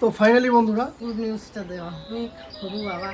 তো ফাইনালি বন্ধুরা গুড নিউজটা দেওয়া। হবু বাবা।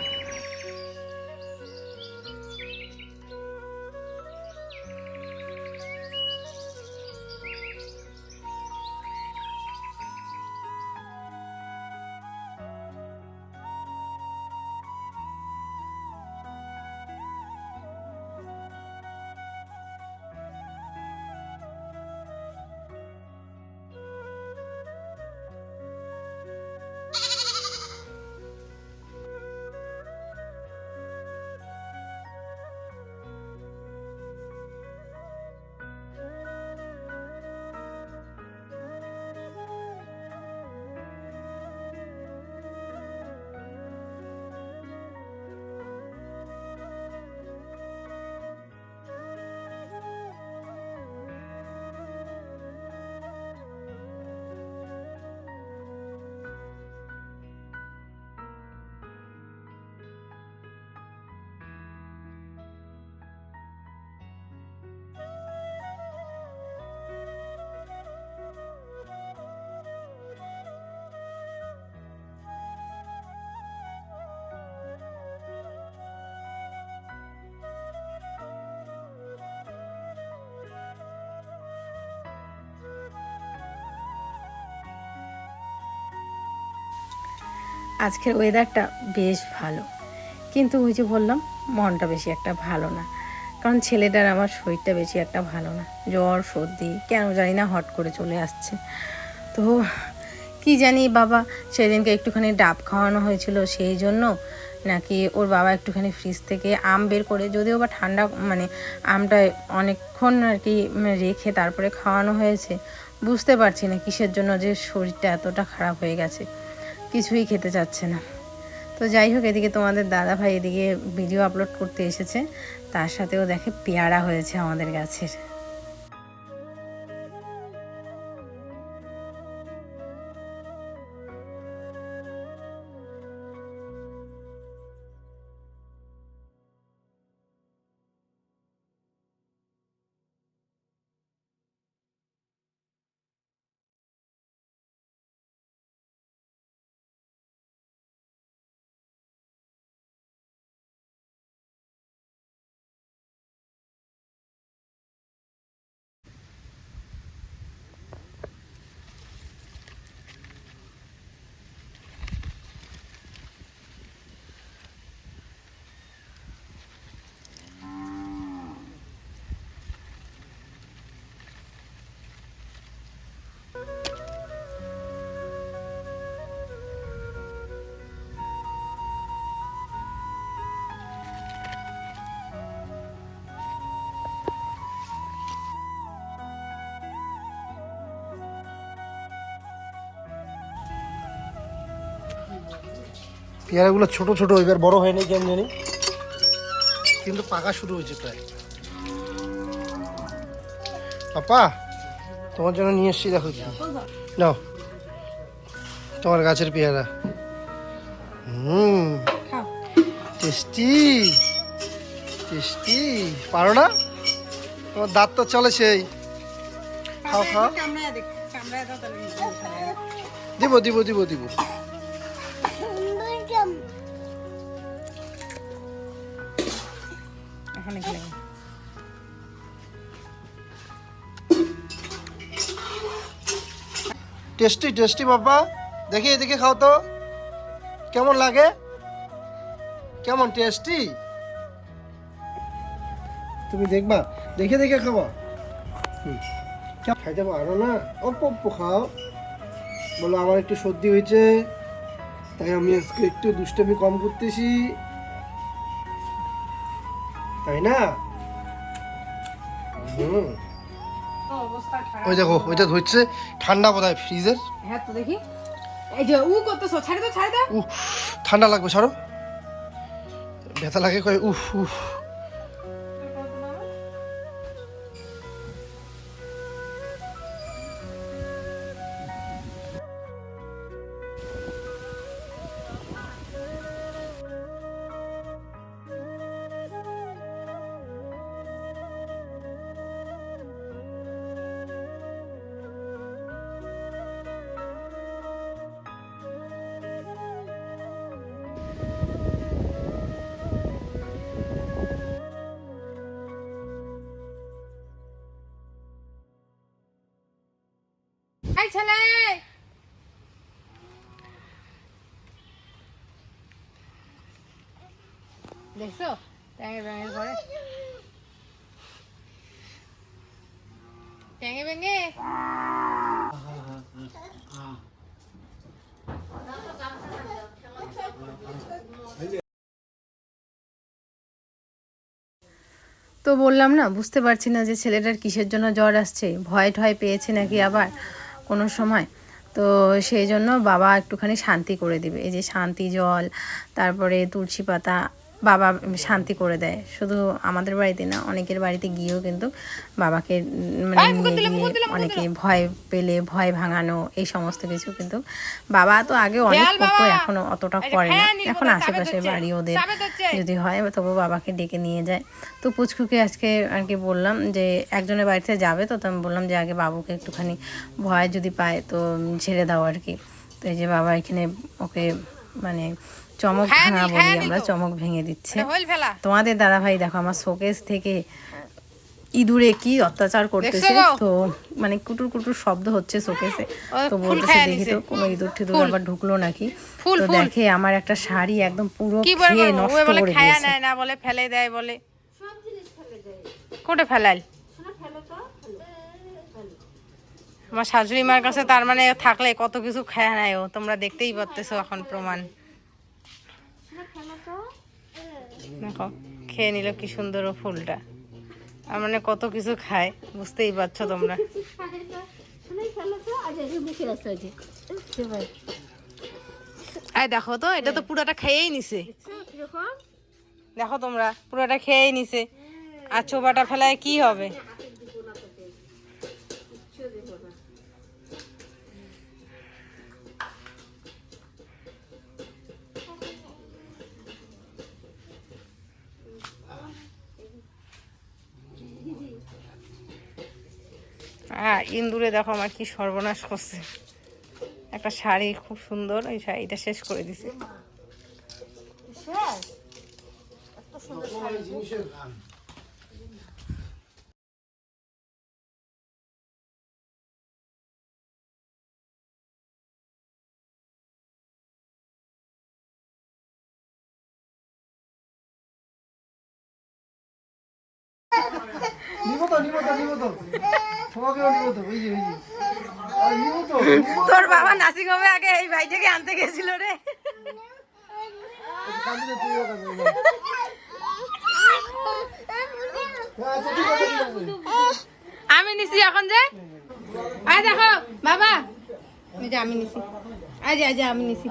আজকের ওয়েদারটা বেশ ভালো। কিন্তু ওই যে বললাম, মনটা বেশি একটা ভালো না। কারণ ছেলেটার আমার শরীরটা বেশি একটা ভালো না। জ্বর, সর্দি, কেন জানি না হট করে চলে আসছে। তো কি জানি বাবা, সেদিনকে একটুখানি ডাব খাওয়ানো হয়েছিল সেই জন্য, নাকি ওর বাবা একটুখানি ফ্রিজ থেকে আম বের করে, যদিও বা ঠান্ডা মানে আমটা অনেকক্ষণ আর কি রেখে তারপরে খাওয়ানো হয়েছে, বুঝতে পারছি না কিসের জন্য যে শরীরটা এতটা খারাপ হয়ে গেছে। কিছুই খেতে চাচ্ছে না। তো যাই হোক, এদিকে তোমাদের দাদা ভাই এদিকে ভিডিও আপলোড করতে এসেছে। তার সাথেও দেখে পেয়ারা হয়েছে আমাদের গাছের। পেয়ারাগুলো ছোট ছোট এবার বড় হয়নি কেন জানি। কিন্তু পাকা শুরু হয়েছে প্রায়। পাপা তোমার জন্য নিয়ে এসছি দেখো নাও তোমার গাছের পেয়ারা। হুম টেস্টি টেস্টি। পারো না? তোমার দাঁত তো চলে সেই। খাও খাও। দিব দিব দিব দিব। টেস্টি টেস্টি বাবা। দেখি, এদিকে খাও তো। কেমন লাগে? কেমন টেস্টি তুমি দেখবা, দেখে দেখে খাওয়া। কেমন- খাইতে পারো না? অল্প অল্প খাও। বলো, আমার একটু সর্দি হয়েছে। তাই আমি আজকে একটু দুষ্টামি কম করতেছি। তাই না? হুম। ওই দেখো ওইটা ধরছে। ঠান্ডা বোধ হয় ফ্রিজের। হ্যাঁ তো দেখি। এই যে উ করতেছো ছাড়ে তো ছাড়ে দাও। উফ ঠান্ডা লাগবে ছাড়ো। ব্যথা লাগে কয় উফ উফ। ছেলে। দেখছ? ট্যাঙে ব্যাঙের ঘরে। ট্যাঙে ব্যাঙে? তো বললাম না, বুঝতে পারছি না যে ছেলেটার কিসের জন্য জ্বর আসছে। ভয় ঠয় পেয়েছে নাকি আবার? কোনো সময়। তো সেই জন্য বাবা একটুখানি শান্তি করে দিবে। এই যে শান্তি জল, তারপরে তুলসী পাতা বাবা শান্তি করে দেয়। শুধু আমাদের বাড়িতে না অনেকের বাড়িতে গিয়েও কিন্তু বাবাকে মানে নিয়ে গিয়ে অনেকে ভয় পেলে ভয় ভাঙানো এই সমস্ত কিছু কিন্তু বাবা তো আগে অনেক করতো এখনও অতটা করে না। এখন আশেপাশে বাড়ি ওদের যদি হয় তবু বাবাকে ডেকে নিয়ে যায়। তো পুচকুকে আজকে আর কি বললাম যে একজনের বাড়িতে যাবে তো তো আমি বললাম যে আগে বাবুকে একটুখানি ভয় যদি পায় তো ছেড়ে দাও আর কি। তো এই যে বাবা এখানে ওকে মানে চমক ভাঙা বলি আমরা চমক ভেঙে দিচ্ছে। তোমাদের দাদা ভাই দেখো আমার শোকেস থেকে ইঁদুরে কি অত্যাচার করতেছে তো মানে কুটুর কুটুর শব্দ হচ্ছে শোকেসে। তো বলতেছে দেখি তো কোনো ইঁদুর টিঁদুর আবার ঢুকলো নাকি? তো দেখে আমার একটা শাড়ি একদম পুরো খেয়ে নষ্ট করে দিয়েছে। না বলে ফেলে দেয় বলে। কোটে ফেলাল? আমার শাশুড়ি মার কাছে তার মানে থাকলে কত কিছু খায় নেয় ও তোমরা দেখতেই পারতেছো এখন প্রমাণ। দেখো, খেয়ে নিল কি সুন্দর ফুলটা। আর মানে কত কিছু খায়, বুঝতেই পারছ তোমরা। আয় দেখো তো, এটা তো পুরাটা খেয়েই নিছে। দেখো তোমরা, পুরাটা খেয়েই নিছে। আর চোবাটা ফেলায় কি হবে? হ্যাঁ ইন্দুরে দেখো আমার কি সর্বনাশ করছে। একটা শাড়ি খুব সুন্দর ওই শাড়িটা শেষ করে দিছে। জিনিসের নিব তো নিব তো নিব তো। তোর বাবা নার্সিং হোমে আগে এই ভাইটাকে আনতে গেছিল রে। আমি নিছি এখন যে। আয় দেখো বাবা। এই যে আমি নিছি। আজ আজ আমি নিছি।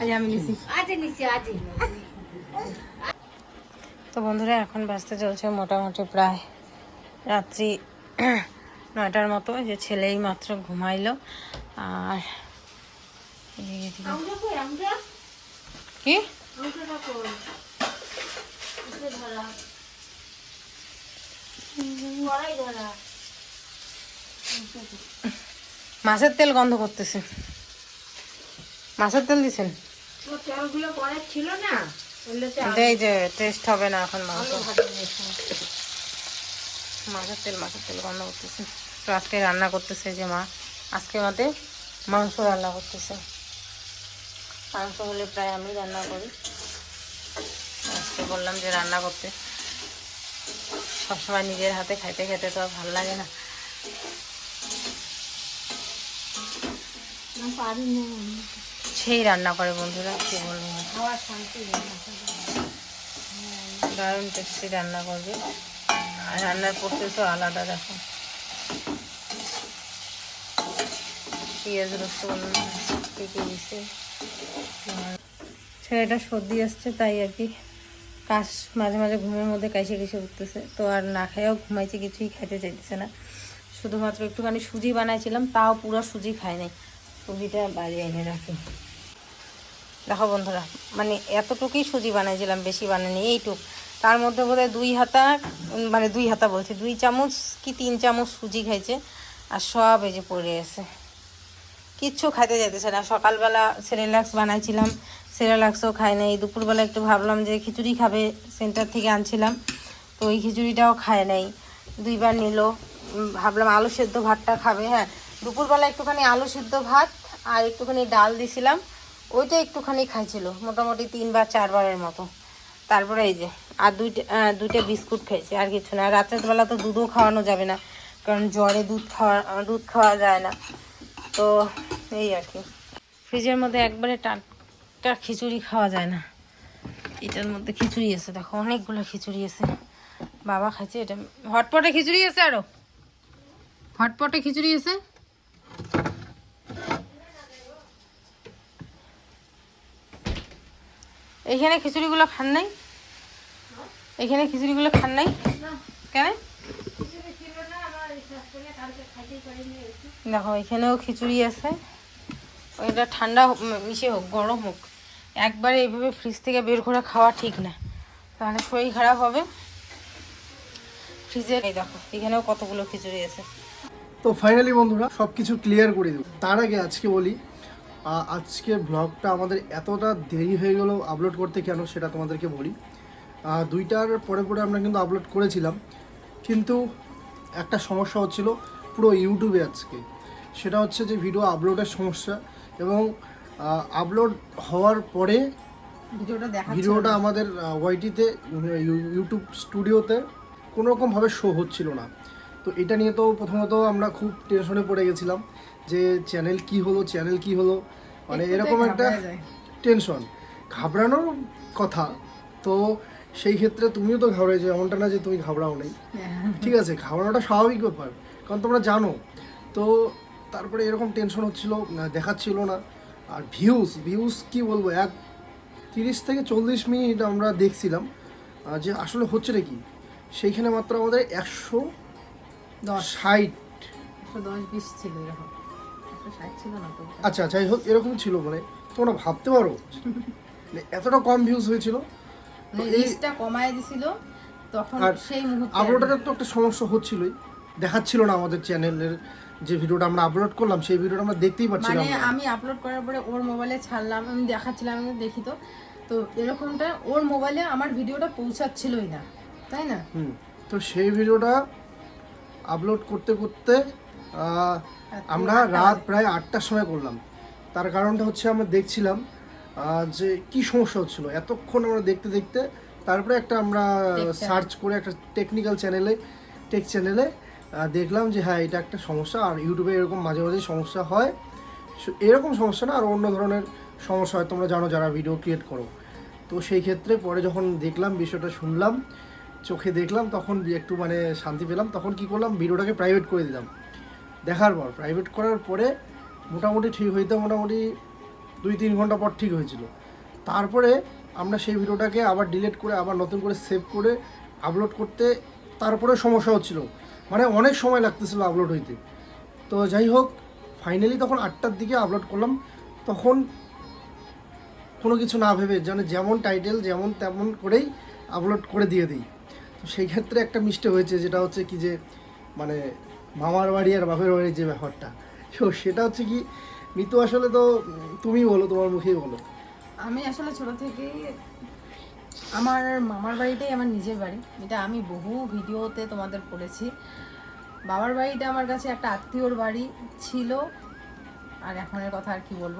আজ আমি নিছি তো বন্ধুরা এখন বাঁচতে চলছে মোটামুটি প্রায় রাত্রি নয়টার মতো যে ছেলেই মাত্র ঘুমাইলো। আর কি? মাছের তেল গন্ধ করতেছে। মাছের তেল দিছেন? এই যে টেস্ট হবে না এখন মাংস। মাছের তেল মাছের তেল গন্ধ করতেছে। তো আজকে রান্না করতেছে যে মা আজকে মাতে মাংস রান্না করতেছে। মাংস হলে প্রায় আমি রান্না করি। আজকে বললাম যে রান্না করতে। সবসময় নিজের হাতে খাইতে খেতে তো আর ভালো লাগে না। সেই রান্না করে বন্ধুরা কি বলব দারুণ টেস্টি রান্না করবে। আর রান্নার প্রসেসও আলাদা দেখো পেঁয়াজ রসুন কেটে দিছে। ছেলেটা সর্দি আসছে, তাই আর কি। কাশ মাঝে মাঝে ঘুমের মধ্যে কাশে কেসে উঠতেছে। তো আর না খাইও ঘুমাইছে, কিছুই খাইতে চাইতেছে না। শুধুমাত্র একটুখানি সুজি বানাইছিলাম, তাও পুরো সুজি খায় নাই। সুজিটা বাড়ি এনে রাখি। দেখো বন্ধুরা মানে এতটুকুই সুজি বানাইছিলাম, বেশি বানাইনি, এইটুক। তার মধ্যে বোধহয় দুই হাতা মানে দুই হাতা বলছি, দুই চামচ কি তিন চামচ সুজি খাইছে, আর সব এই যে পড়ে আছে। কিচ্ছু খাইতে যাইতেছে না। সকালবেলা সেরেলাক্স বানাইছিলাম, সেরেলাক্সও খায় নাই। দুপুরবেলা একটু ভাবলাম যে খিচুড়ি খাবে, সেন্টার থেকে আনছিলাম, তো ওই খিচুড়িটাও খায় নাই। দুইবার নিল ভাবলাম আলু সেদ্ধ ভাতটা খাবে হ্যাঁ। দুপুরবেলা একটুখানি আলু সেদ্ধ ভাত আর একটুখানি ডাল দিছিলাম, ওইটা একটুখানি খাইছিল, মোটামুটি তিনবার, চারবারের মতো। তারপরে এই যে, আর দুইটা দুইটা বিস্কুট খাইছে, আর কিছু না। আর রাতের বেলা তো দুধও খাওয়ানো যাবে না, কারণ জ্বরে দুধ খাওয়া দুধ খাওয়া যায় না। তো এই আর কি। ফ্রিজের মধ্যে একবারে টাটকা খিচুড়ি খাওয়া যায় না। এটার মধ্যে খিচুড়ি আছে, দেখো অনেকগুলো খিচুড়ি আছে। বাবা খাইছে এটা। হটপটে খিচুড়ি আছে আরও। হটপটে খিচুড়ি আছে। এইখানে খিচুড়িগুলো খান নাই? এখানে খিচুড়িগুলো খান নাই? কেন? দেখো, এখানেও খিচুড়ি আছে। ওইটা ঠান্ডা মিশে হোক, গরম হোক, একবারে এইভাবে ফ্রিজ থেকে বের করে খাওয়া ঠিক না। তাহলে শরীর খারাপ হবে। ফ্রিজে এই দেখো, এখানেও কতগুলো খিচুড়ি আছে। তো ফাইনালি বন্ধুরা সব কিছু ক্লিয়ার করে দেবো তার আগে আজকে বলি আজকে ব্লগটা আমাদের এতটা দেরি হয়ে গেল আপলোড করতে কেন সেটা তোমাদেরকে বলি। দুইটার পরে পরে আমরা কিন্তু আপলোড করেছিলাম। কিন্তু একটা সমস্যা হচ্ছিল পুরো ইউটিউবে আজকে। সেটা হচ্ছে যে ভিডিও আপলোডের সমস্যা এবং আপলোড হওয়ার পরে ভিডিওটা আমাদের ওয়াইটিতে ইউটিউব স্টুডিওতে কোনো রকমভাবে শো হচ্ছিল না। তো এটা নিয়ে তো প্রথমত আমরা খুব টেনশনে পড়ে গেছিলাম যে চ্যানেল কি হলো চ্যানেল কি হলো? মানে এরকম একটা টেনশন ঘাবড়ানোর কথা। তো সেই ক্ষেত্রে তুমিও তো ঘাবড়েছো এমনটা না যে তুমি ঘাবড়াও নেই। ঠিক আছে ঘাবড়ানোটা স্বাভাবিক ব্যাপার। কারণ তোমরা জানো তো তারপরে এরকম টেনশন হচ্ছিল দেখাচ্ছিল না। আর ভিউজ ভিউজ কি বলব এক তিরিশ থেকে চল্লিশ মিনিট আমরা দেখছিলাম যে আসলে হচ্ছে নাকি সেইখানে মাত্র আমাদের একশো দশ। ষাট। ছিল এরকম। তো? আচ্ছা যাই হোক এরকম ছিল মানে তোমরা ভাবতে পারো মানে এতটা কম ভিউজ হয়েছিল। এই কমায় দিছিল তখন সেই মুহূর্তে আপলোডের তো একটা সমস্যা হচ্ছিলই। দেখাচ্ছিল না আমাদের চ্যানেলের যে ভিডিওটা আমরা আপলোড করলাম সেই ভিডিওটা আমরা দেখতেই পাচ্ছিলাম মানে আমি আপলোড করার পরে ওর মোবাইলে ছাড়লাম আমি দেখাচ্ছিলাম আমি দেখি তো। তো এরকমটা ওর মোবাইলে আমার ভিডিওটা পৌঁছাচ্ছিলই না তাই না? হুম তো সেই ভিডিওটা আপলোড করতে করতে আমরা রাত প্রায় আটটার সময় করলাম। তার কারণটা হচ্ছে আমরা দেখছিলাম যে কি সমস্যা হচ্ছিল। এতক্ষণ আমরা দেখতে দেখতে তারপরে একটা আমরা সার্চ করে একটা টেকনিক্যাল চ্যানেলে টেক চ্যানেলে দেখলাম যে হ্যাঁ এটা একটা সমস্যা। আর ইউটিউবে এরকম মাঝে মাঝে সমস্যা হয়। এরকম সমস্যা না, আর অন্য ধরনের সমস্যা হয়। তোমরা জানো যারা ভিডিও ক্রিয়েট করো। তো সেই ক্ষেত্রে পরে যখন দেখলাম, বিষয়টা শুনলাম, চোখে দেখলাম, তখন একটু মানে শান্তি পেলাম। তখন কি করলাম, ভিডিওটাকে প্রাইভেট করে দিলাম। দেখার পর প্রাইভেট করার পরে মোটামুটি ঠিক হইতে মোটামুটি দুই তিন ঘণ্টা পর ঠিক হয়েছিল। তারপরে আমরা সেই ভিডিওটাকে আবার ডিলিট করে, আবার নতুন করে সেভ করে আপলোড করতে তারপরে সমস্যা হচ্ছিল। মানে অনেক সময় লাগতেছিল আপলোড হইতে। তো যাই হোক ফাইনালি তখন আটটার দিকে আপলোড করলাম। তখন কোনো কিছু না ভেবে যেন যেমন টাইটেল যেমন তেমন করেই আপলোড করে দিয়ে দিই। তো সেই ক্ষেত্রে একটা মিস্টেক হয়েছে, যেটা হচ্ছে কি যে মানে মামার বাড়ি আর বাপের বাড়ির যে ব্যাপারটা। তো সেটা হচ্ছে কি, মিতু আসলে তো, তুমি বলো, তোমার মুখেই বলো। আমি আসলে ছোট থেকেই আমার মামার বাড়িটাই আমার নিজের বাড়ি। এটা আমি বহু ভিডিওতে তোমাদের বলেছি। বাবার বাড়িটা আমার কাছে একটা আত্মীয়র বাড়ি ছিল। আর এখনের কথা আর কি বলব?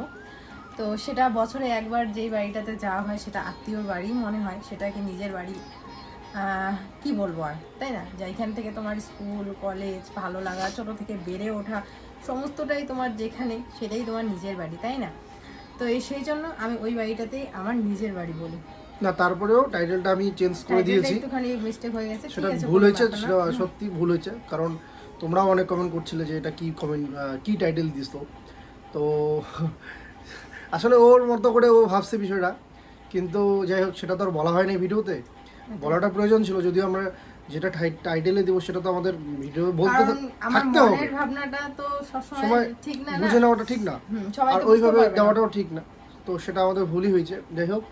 তো সেটা বছরে একবার যেই বাড়িটাতে যাওয়া হয়, সেটা আত্মীয়র বাড়ি মনে হয়। সেটাকে নিজের বাড়ি কি বলব আর? তাই না? যেখান থেকে তোমার স্কুল, কলেজ, ভালো লাগা, ছোট থেকে বেড়ে ওঠা, সমস্তটাই তোমার যেখানে, সেটাই তোমার নিজের বাড়ি, তাই না? তো সেই জন্য আমি ওই বাড়িটাতেই আমার নিজের বাড়ি বলি। না তারপরেও টাইটেলটা আমি চেঞ্জ করে দিয়েছি। সেটা ভুল হয়েছে সেটা সত্যি ভুল হয়েছে কারণ তোমরাও অনেক কমেন্ট করছিলে যে এটা কি কমেন্ট কি টাইটেল দিস তো তো আসলে ওর মতো করে ও ভাবছে বিষয়টা কিন্তু যাই হোক সেটা তো আর বলা হয়নি ভিডিওতে। বলাটা প্রয়োজন ছিল যদিও আমরা যেটা টাইটেলে দিব সেটা তো আমাদের ভিডিও বলতে থাকতে হবে। ভাবনাটা তো সবসময় সময় ঠিক না বুঝে নেওয়াটা ঠিক না। আর ওইভাবে দেওয়াটাও ঠিক না। তো সেটা আমাদের ভুলই হয়েছে। যাই হোক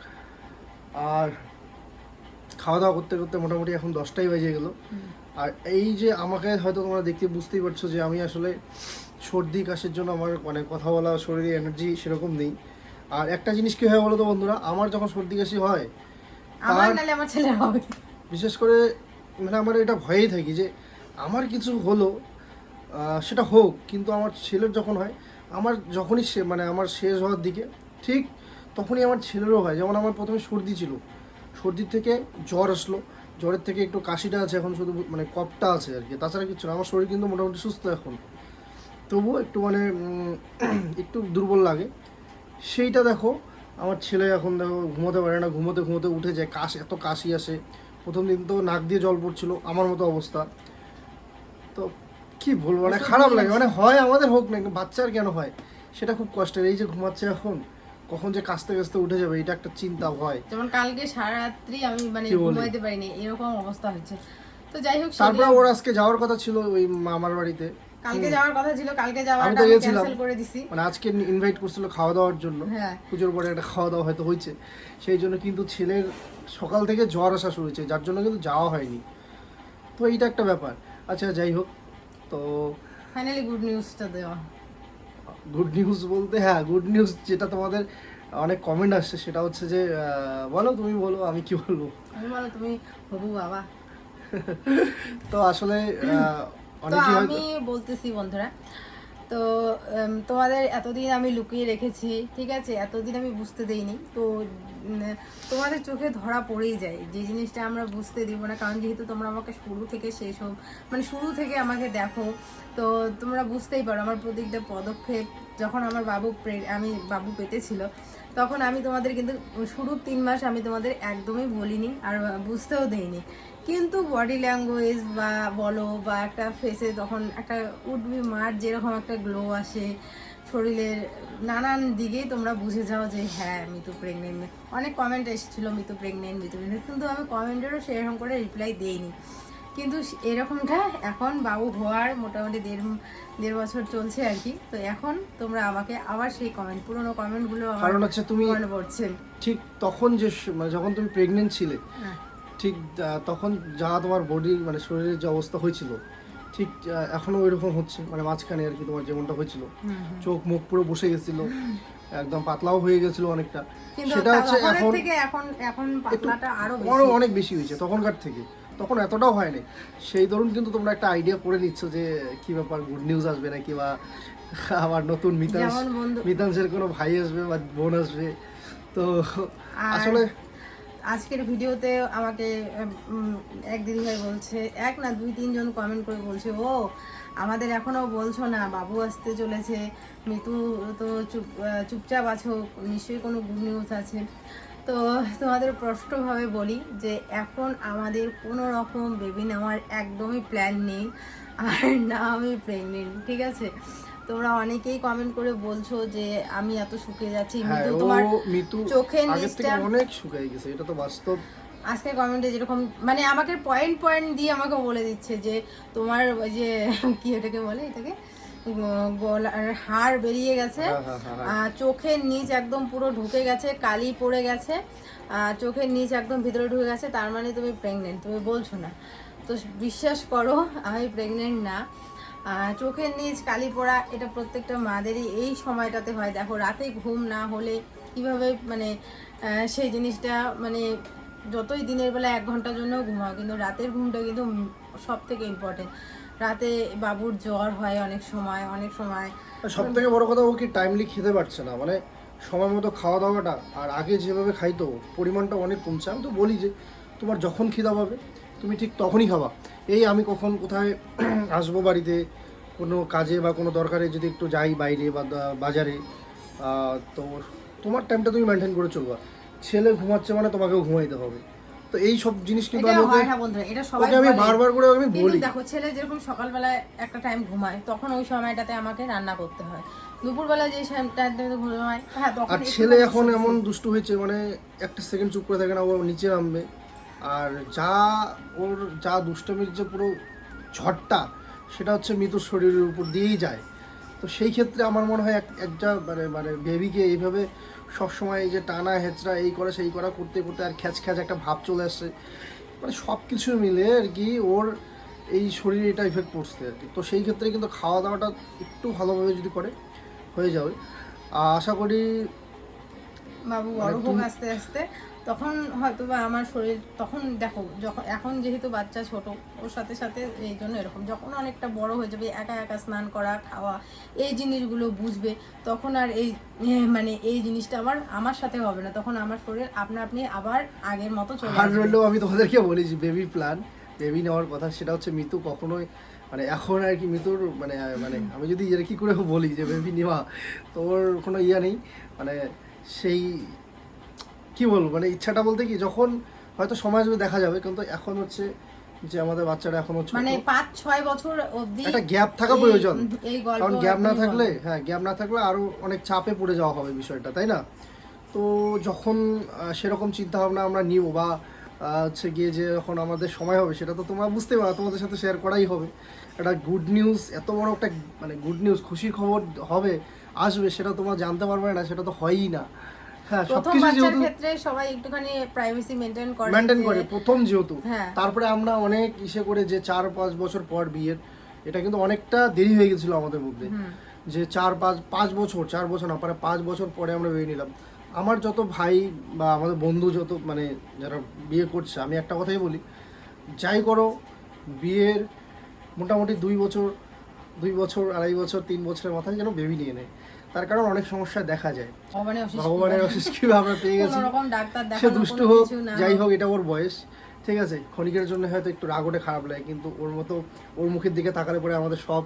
আর খাওয়া দাওয়া করতে করতে মোটামুটি এখন দশটাই বেজে গেল। আর এই যে আমাকে হয়তো তোমরা দেখতে বুঝতেই পারছ যে আমি আসলে সর্দি কাশির জন্য আমার মানে কথা বলা শরীরে এনার্জি সেরকম নেই। আর একটা জিনিস কি হয় বলো তো বন্ধুরা আমার যখন সর্দি কাশি হয় আমার নালে আমার ছেলে হবে। বিশেষ করে মানে আমার এটা ভয়েই থাকি যে আমার কিছু হলো সেটা হোক কিন্তু আমার ছেলের যখন হয় আমার যখনই সে মানে আমার শেষ হওয়ার দিকে ঠিক তখনই আমার ছেলেরও হয়। যেমন আমার প্রথমে সর্দি ছিল। সর্দির থেকে জ্বর আসলো। জ্বরের থেকে একটু কাশিটা আছে এখন শুধু মানে কপটা আছে আর কি। তাছাড়া কিছু না। আমার শরীর কিন্তু মোটামুটি সুস্থ এখন। তবুও একটু মানে একটু দুর্বল লাগে। সেইটা দেখো আমার ছেলে এখন দেখো ঘুমোতে পারে না। ঘুমোতে ঘুমোতে উঠে যায়। কাশ এত কাশি আসে। প্রথম দিন তো নাক দিয়ে জল পড়ছিল। আমার মতো অবস্থা। তো কি বলব? মানে খারাপ লাগে। মানে হয় আমাদের হোক না বাচ্চার কেন হয়? সেটা খুব কষ্টের। এই যে ঘুমাচ্ছে এখন কখন যে কাস্তে কাস্তে উঠে যাবে এটা একটা চিন্তা হয় যেমন কালকে সারা রাত্রি আমি মানে? ঘুমাইতে পারিনি এরকম অবস্থা হচ্ছে তো যাই হোক তারপরে ওর আজকে যাওয়ার কথা ছিল ওই মামার বাড়িতে। কালকে যাওয়ার কথা ছিল কালকে যাওয়াটা আমি ক্যান্সেল করে দিছি। মানে আজকে ইনভাইট করছিল খাওয়া দাওয়ার জন্য। হ্যাঁ। পুজোর পরে একটা খাওয়া দাওয়া হয়তো হয়েছে। সেই জন্য কিন্তু ছেলের সকাল থেকে জ্বর আসা শুরু হয়েছে যার জন্য কিন্তু যাওয়া হয়নি। তো এইটা একটা ব্যাপার। আচ্ছা যাই হোক। তো ফাইনালি গুড নিউজটা দেওয়া। গুড নিউজ বলতে হ্যাঁ গুড নিউজ যেটা তোমাদের অনেক কমেন্ট আসছে সেটা হচ্ছে যে বলো তুমি বলো আমি কি বলব? আমি বলো তুমি হবু বাবা। তো আসলে হয়তো আমি বলতেছি বন্ধুরা তো তোমাদের এতদিন আমি লুকিয়ে রেখেছি, ঠিক আছে? এতদিন আমি বুঝতে দেইনি। তো তোমাদের চোখে ধরা পড়েই যায়। যে জিনিসটা আমরা বুঝতে দিব না, কারণ যেহেতু তোমরা আমাকে শুরু থেকে শেষ হোক মানে শুরু থেকে আমাকে দেখো, তো তোমরা বুঝতেই পারো আমার প্রতিটা পদক্ষেপ, যখন আমার বাবু আমি বাবু পেটে ছিল তখন আমি তোমাদের কিন্তু, শুরুর তিন মাস আমি তোমাদের একদমই বলিনি, আর বুঝতেও দেইনি। কিন্তু বডি ল্যাঙ্গুয়েজ বা বলো বা একটা ফেসে তখন একটা উঠবি মার যেরকম একটা গ্লো আসে শরীরের নানান দিকেই তোমরা বুঝে যাও যে হ্যাঁ মিতু প্রেগনেন্ট অনেক কমেন্ট এসেছিল মিতু প্রেগনেন্ট মিতু প্রেগনেন্ট কিন্তু আমি কমেন্টেরও সেরকম করে রিপ্লাই দেইনি। কিন্তু এরকমটা এখন বাবু হওয়ার মোটামুটি দেড় দেড় বছর চলছে আর কি। তো এখন তোমরা আমাকে আবার সেই কমেন্ট পুরোনো কমেন্টগুলো কারণ হচ্ছে তুমি মনে পড়ছে। ঠিক তখন যে মানে যখন তুমি প্রেগনেন্ট ছিলে হ্যাঁ। ঠিক তখন যা তোমার বডি মানে শরীরের যে অবস্থা হয়েছিল ঠিক এখনও ওই রকম হচ্ছে মানে মাঝখানে আর কি তোমার যেমনটা হয়েছিল। চোখ মুখ পুরো বসে গেছিল একদম পাতলাও হয়ে গেছিল অনেকটা। সেটা হচ্ছে এখন এখন এখন পাতলাটা আরও অনেক বেশি হয়েছে তখনকার থেকে। তখন এতটাও হয়নি। সেই ধরুন কিন্তু তোমরা একটা আইডিয়া করে নিচ্ছ যে কি ব্যাপার গুড নিউজ আসবে নাকি বা আবার নতুন মিতাংশ মিতাংশের কোনো ভাই আসবে বা বোন আসবে। তো আসলে আজকের ভিডিওতে আমাকে এক দিদিভাই বলছে, এক না দুই তিনজন কমেন্ট করে বলছে, ও, আমাদের এখনও বলছো না, বাবু আসতে চলেছে, মিতু তো চুপ চুপচাপ আছো, নিশ্চয়ই কোনো গুড নিউজ আছে। তো তোমাদের স্পষ্টভাবে বলি যে এখন আমাদের কোনো রকম বেবি নেওয়ার একদমই প্ল্যান নেই, আর না আমি প্রেগনেন্ট ঠিক আছে? তোমরা অনেকেই কমেন্ট করে বলছো যে আমি এত শুকিয়ে যাচ্ছি। হ্যাঁ মিতু তোমার চোখের নিচটা- অনেক শুকাই গেছে এটা তো বাস্তব। আজকের কমেন্টে যেরকম মানে আমাকে পয়েন্ট পয়েন্ট দিয়ে আমাকে বলে দিচ্ছে যে তোমার ওই যে কি এটাকে বলে? এটাকে? গলার হাড় বেরিয়ে গেছে। হ্যাঁ, হ্যাঁ, চোখের নিচ একদম পুরো ঢুকে গেছে কালি পড়ে গেছে। চোখের নিচ একদম ভিতরে ঢুকে গেছে তার মানে তুমি প্রেগনেন্ট তুমি বলছো না। তো বিশ্বাস করো আমি প্রেগনেন্ট না। চোখের নিচ, কালি পড়া, এটা প্রত্যেকটা মাদেরই এই সময়টাতে হয়। দেখো, রাতে ঘুম না হলে কীভাবে মানে সেই জিনিসটা মানে যতই দিনের বেলা এক ঘণ্টার জন্য ঘুমাও, কিন্তু রাতের ঘুমটা কিন্তু সব থেকে ইম্পর্টেন্ট রাতে বাবুর জ্বর হয় অনেক সময় অনেক সময়। সব থেকে বড় কথা, ও কি টাইমলি খেতে পারছে না? মানে সময় মতো খাওয়া দাওয়াটা, আর আগে যেভাবে খাইতো, পরিমাণটা অনেক কমছে। আমি তো বলি যে, তোমার যখন খিদা পাবে তুমি ঠিক তখনই খাবা। এই আমি কখন কোথায় আসব বাড়িতে কোনো কাজে বা কোনো দরকারে যদি একটু যাই বাইরে বা বাজারে তো তোমার টাইমটা তুমি মেনটেন করে চলবা। ছেলে ঘুমাচ্ছে মানে তোমাকেও ঘুমাইতে হবে। তো এই সব জিনিস কিন্তু আমি হয় না বন্ধুরা এটা সবাই আমি বারবার করে আমি বলি। দেখো ছেলে যেরকম সকালবেলায় একটা টাইম ঘুমায় তখন ওই সময়টাতে আমাকে রান্না করতে হয়। দুপুরবেলা যে টাইমটাতে ঘুমায় হ্যাঁ তখন আর ছেলে এখন এমন দুষ্টু হয়েছে মানে একটা সেকেন্ড চুপ করে থাকে না ও নিচে নামবে। আর যা ওর যা দুষ্টমির যে পুরো ঝড়টা সেটা হচ্ছে মৃত্যুর শরীরের উপর দিয়েই যায়। তো সেই ক্ষেত্রে আমার মনে হয় এক একটা মানে মানে বেবিকে এইভাবে সবসময় এই যে টানা হেঁচড়া এই করা সেই করা করতে করতে আর খ্যাচ খ্যাচ একটা ভাব চলে আসছে মানে সব কিছু মিলে আর কি ওর এই শরীরে এটা ইফেক্ট পড়ছে আর কি। তো সেই ক্ষেত্রে কিন্তু খাওয়া দাওয়াটা একটু ভালোভাবে যদি করে হয়ে যাবে। আর আশা করি বাবু মানে বড় হোক আস্তে আস্তে তখন হয়তো বা আমার শরীর তখন দেখো যখন এখন যেহেতু বাচ্চা ছোট ওর সাথে সাথে এই জন্য এরকম যখন অনেকটা বড় হয়ে যাবে একা একা স্নান করা খাওয়া এই জিনিসগুলো বুঝবে তখন আর এই মানে এই জিনিসটা আমার আমার সাথে হবে না তখন আমার শরীর আপনা আপনি আবার আগের মতো চলে আসবে। আমি তোমাদেরকে বলি যে বেবি প্ল্যান বেবি নেওয়ার কথা সেটা হচ্ছে মৃত্যু কখনোই মানে এখন আর কি মৃত্যুর মানে মানে আমি যদি কি করে বলি যে বেবি নেওয়া তোর কোনো ইয়ে নেই মানে সেই কি বলব? মানে ইচ্ছাটা বলতে কি যখন হয়তো সময় আসবে দেখা যাবে কিন্তু এখন হচ্ছে যে আমাদের বাচ্চারা এখন হচ্ছে মানে পাঁচ ছয় বছর অবধি একটা গ্যাপ থাকা প্রয়োজন। কারণ গ্যাপ না থাকলে হ্যাঁ গ্যাপ না থাকলে আরও অনেক চাপে পড়ে যাওয়া হবে বিষয়টা তাই না? তো যখন সেরকম চিন্তা ভাবনা আমরা নিব বা হচ্ছে গিয়ে যে যখন আমাদের সময় হবে সেটা তো তোমরা বুঝতে পারো তোমাদের সাথে শেয়ার করাই হবে। একটা গুড নিউজ এত বড় একটা মানে গুড নিউজ খুশির খবর হবে আসবে সেটা তোমরা জানতে পারবে না সেটা তো হয়ই না। প্রথম বাচ্চার ক্ষেত্রে সবাই একটুখানি প্রাইভেসি মেনটেন করে মেনটেন করে প্রথম যেহেতু। হ্যাঁ। তারপরে আমরা অনেক ইসে করে যে চার পাঁচ বছর পর বিয়ের এটা কিন্তু অনেকটা দেরি হয়ে গেছিল আমাদের মধ্যে। যে চার পাঁচ পাঁচ বছর চার বছর না পরে পাঁচ বছর পরে আমরা বিয়ে নিলাম। আমার যত ভাই বা আমাদের বন্ধু যত মানে যারা বিয়ে করছে আমি একটা কথাই বলি যাই করো বিয়ের মোটামুটি দুই বছর দুই বছর আড়াই বছর তিন বছরের মাথায় যেন বেবি নিয়ে নেয়। তার কারণ অনেক সমস্যা দেখা যায়। ভগবানের অশেষ কৃপা। আমরা পেয়ে গেছি। সে দুষ্টু হোক যাই হোক। এটা ওর বয়স ঠিক আছে? ক্ষণিকের জন্য হয়তো একটু রাগ ওঠে খারাপ লাগে কিন্তু ওর মতো ওর মুখের দিকে তাকালে পরে আমাদের সব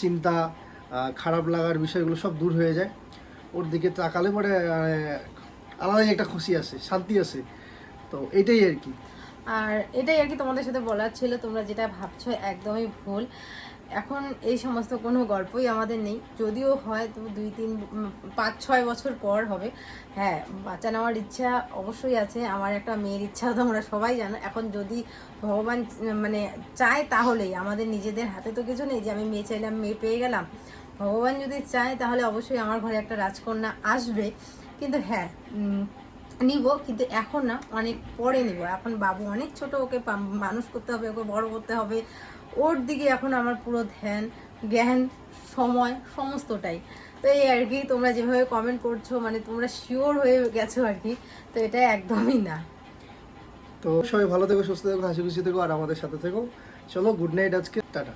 চিন্তা খারাপ লাগার বিষয়গুলো সব দূর হয়ে যায়। ওর দিকে তাকালে পরে আলাদাই একটা খুশি আসে শান্তি আসে। তো এটাই আর কি। আর এটাই আর কি তোমাদের সাথে বলার ছিল তোমরা যেটা ভাবছ একদমই ভুল। এখন এই সমস্ত কোনো গল্পই আমাদের নেই। যদিও হয় তো দুই, তিন পাঁচ, ছয় বছর পর হবে। হ্যাঁ বাচ্চা নেওয়ার ইচ্ছা অবশ্যই আছে। আমার একটা মেয়ের ইচ্ছা তোমরা সবাই জানো। এখন যদি ভগবান মানে চায় তাহলেই। আমাদের নিজেদের হাতে তো কিছু নেই যে আমি মেয়ে চাইলাম, মেয়ে পেয়ে গেলাম। ভগবান যদি চায় তাহলে অবশ্যই আমার ঘরে একটা রাজকন্যা আসবে। কিন্তু হ্যাঁ নিব। কিন্তু এখন না, অনেক পরে নিব। এখন বাবু অনেক ছোট, ওকে মানুষ করতে হবে, ওকে বড় করতে হবে। ওর দিকে এখন আমার পুরো ধ্যান, জ্ঞান, সময়, সমস্তটাই। তো এই আর কি, তোমরা যেভাবে কমেন্ট করছ মানে তোমরা শিওর হয়ে গেছো আর কি, তো এটা একদমই না। তো সবাই ভালো থেকো, সুস্থ থেকো, হাসি খুশি থেকো, আর আমাদের সাথে থেকো। চলো গুড নাইট আজকে, টাটা।